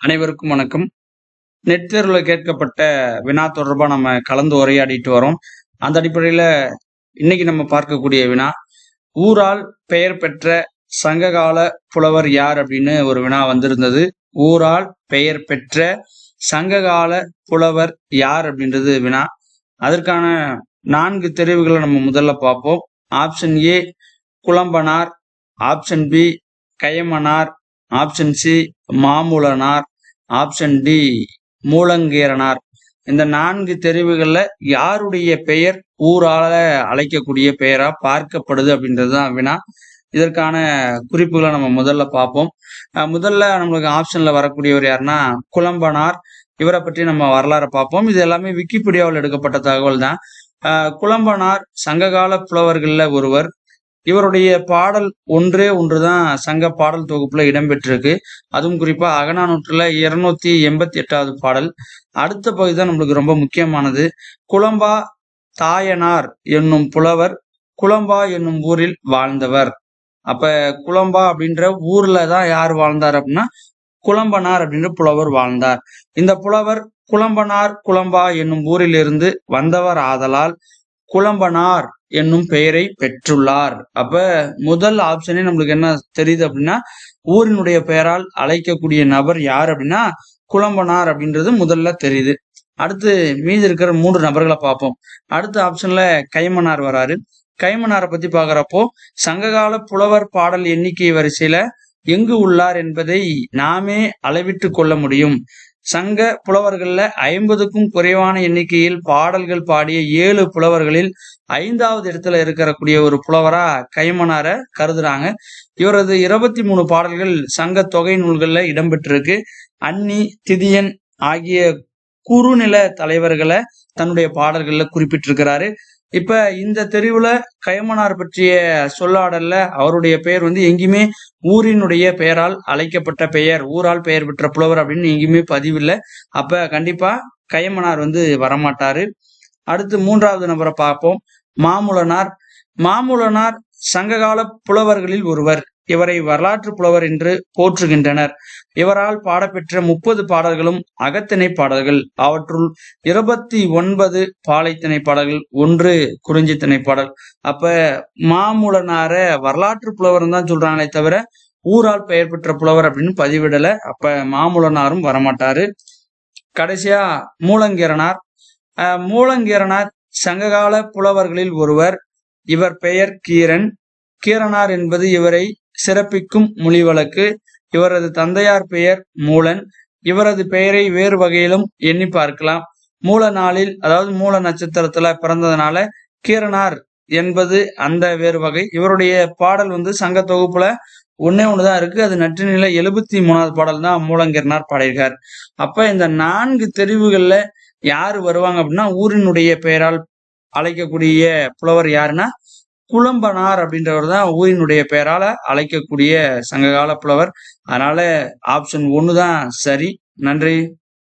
அனைவருக்கும் வணக்கம். நெட் தேர்வில் கேட்கப்பட்ட வினா தொடர்பாக நம்ம கலந்து உரையாடிட்டு வரோம். அந்த அடிப்படையில் இன்னைக்கு நம்ம பார்க்கக்கூடிய வினா ஊரால் பெயர் பெற்ற சங்ககால புலவர் யார் அப்படின்னு ஒரு வினா வந்திருந்தது. ஊரால் பெயர் பெற்ற சங்ககால புலவர் யார் அப்படின்றது வினா. அதற்கான நான்கு தெரிவுகளை நம்ம முதல்ல பார்ப்போம். Option A Kulambanar. Option B Kayamanar. Option C Mamulanar option D Mulankiranar இந்த நான்கு தெரிவுகள்ல யாருடைய பெயர் ஊரால அழைக்கக்கூடிய பெயரா பார்க்கப்படுது அப்படின்றது தான் வினா. இதற்கான குறிப்புகளை நம்ம முதல்ல பார்ப்போம். முதல்ல நம்மளுக்கு ஆப்ஷன்ல வரக்கூடியவர் யாருன்னா குலம்பனார் இவரை பற்றி நம்ம வரலாறை பார்ப்போம். இது எல்லாமே விக்கிபீடியாவில் எடுக்கப்பட்ட தகவல் தான் குளம்பனார் சங்ககால புலவர்களில் ஒருவர். இவருடைய பாடல் ஒன்றே ஒன்றுதான் சங்க பாடல் தொகுப்புல இடம்பெற்றிருக்கு. அதுவும் குறிப்பா அகநானூற்றுல இருநூத்தி எண்பத்தி எட்டாவது பாடல். அடுத்த பகுதி தான் நம்மளுக்கு ரொம்ப முக்கியமானது. குளம்பா தாயனார் என்னும் புலவர் குளம்பா என்னும் ஊரில் வாழ்ந்தவர். அப்ப குளம்பா அப்படின்ற ஊர்ல தான் யார் வாழ்ந்தார் அப்படின்னா குளம்பனார் அப்படின்ற புலவர் வாழ்ந்தார். இந்த புலவர் குளம்பனார் குளம்பா என்னும் ஊரிலிருந்து வந்தவர் ஆதலால் குளம்பனார் என்னும் பெயரை பெற்றுள்ளார். அப்ப முதல் ஆப்ஷனே நம்மளுக்கு என்ன தெரியுது அப்படின்னா ஊரினுடைய பெயரால் அழைக்கக்கூடிய நபர் யார் அப்படின்னா குழம்பனார் அப்படின்றது முதல்ல தெரியுது. அடுத்து மீதி இருக்கிற மூன்று நபர்களை பார்ப்போம். அடுத்த ஆப்ஷன்ல கைமனார் வராரு. கைமனாரை பத்தி பாக்குறப்போ சங்ககால புலவர் பாடல் எண்ணிக்கை வரிசையில எங்கு உள்ளார் என்பதை நாமே அளவிட்டு கொள்ள முடியும். சங்க புலவர்கள்ல ஐம்பதுக்கும் குறைவான எண்ணிக்கையில் பாடல்கள் பாடிய ஏழு புலவர்களில் ஐந்தாவது இடத்துல இருக்கக்கூடிய ஒரு புலவரா கைமனார கருதுறாங்க. இவரது இருபத்தி மூணு பாடல்கள் சங்க தொகை நூல்கள்ல இடம்பெற்றிருக்கு. அன்னி திதியன் ஆகிய குறுநில தலைவர்களை தன்னுடைய பாடல்கள்ல குறிப்பிட்டிருக்கிறாரு. இப்ப இந்த தெருவுல கைமனார் பற்றிய சொல்லாடல்ல அவருடைய பெயர் வந்து எங்கேயுமே ஊரினுடைய பெயரால் அழைக்கப்பட்ட பெயர் ஊரால் பெயர் பெற்ற புலவர் அப்படின்னு எங்கேயுமே பதிவில்லை. அப்ப கண்டிப்பா கைமனார் வந்து வரமாட்டாரு. அடுத்து மூன்றாவது நபரை பார்ப்போம். மாமுலனார். மாமுலனார் சங்ககால புலவர்களில் ஒருவர். இவரை வரலாற்று புலவர் என்று போற்றுகின்றனர். இவரால் பாடப்பெற்ற முப்பது பாடல்களும் அகத்திணை பாடல்கள். அவற்றுள் இருபத்தி ஒன்பது பாலைத்திணை பாடல்கள் ஒன்று குறிஞ்சித்திணை பாடல். அப்ப மாமூலனார வரலாற்று புலவர் தான் சொல்றாங்களே தவிர ஊரால் பெயர் பெற்ற புலவர் அப்படின்னு பதிவிடல. அப்ப மாமூலனாரும் வரமாட்டாரு. கடைசியா மூலங்கீரனார் மூலங்கீரனார் சங்ககால புலவர்களில் ஒருவர். இவர் பெயர் கீரன். கீரனார் என்பது இவரை சிறப்பிக்கும் மொழி வழக்கு இவரது தந்தையார் பெயர் மூலன். இவரது பெயரை வேறு வகையிலும் எண்ணி பார்க்கலாம். மூல நாளில் அதாவது மூல நட்சத்திரத்துல பிறந்ததுனால கீரனார் என்பது அந்த வேறு வகை. இவருடைய பாடல் வந்து சங்க தொகுப்புல ஒன்னே ஒண்ணுதான் இருக்கு. அது நற்றினில எழுபத்தி மூணாவது பாடல் தான் மூலங்கிரனார் பாடியிருக்கார். அப்ப இந்த நான்கு தெரிவுகள்ல யாரு வருவாங்க அப்படின்னா ஊரினுடைய பெயரால் அழைக்கக்கூடிய புலவர் யாருன்னா குளம்பனார் அப்படின்றவர் தான் ஊரினுடைய பெயரால அழைக்கக்கூடிய சங்ககால புலவர். அதனால ஆப்ஷன் ஒன்று தான் சரி. நன்றி.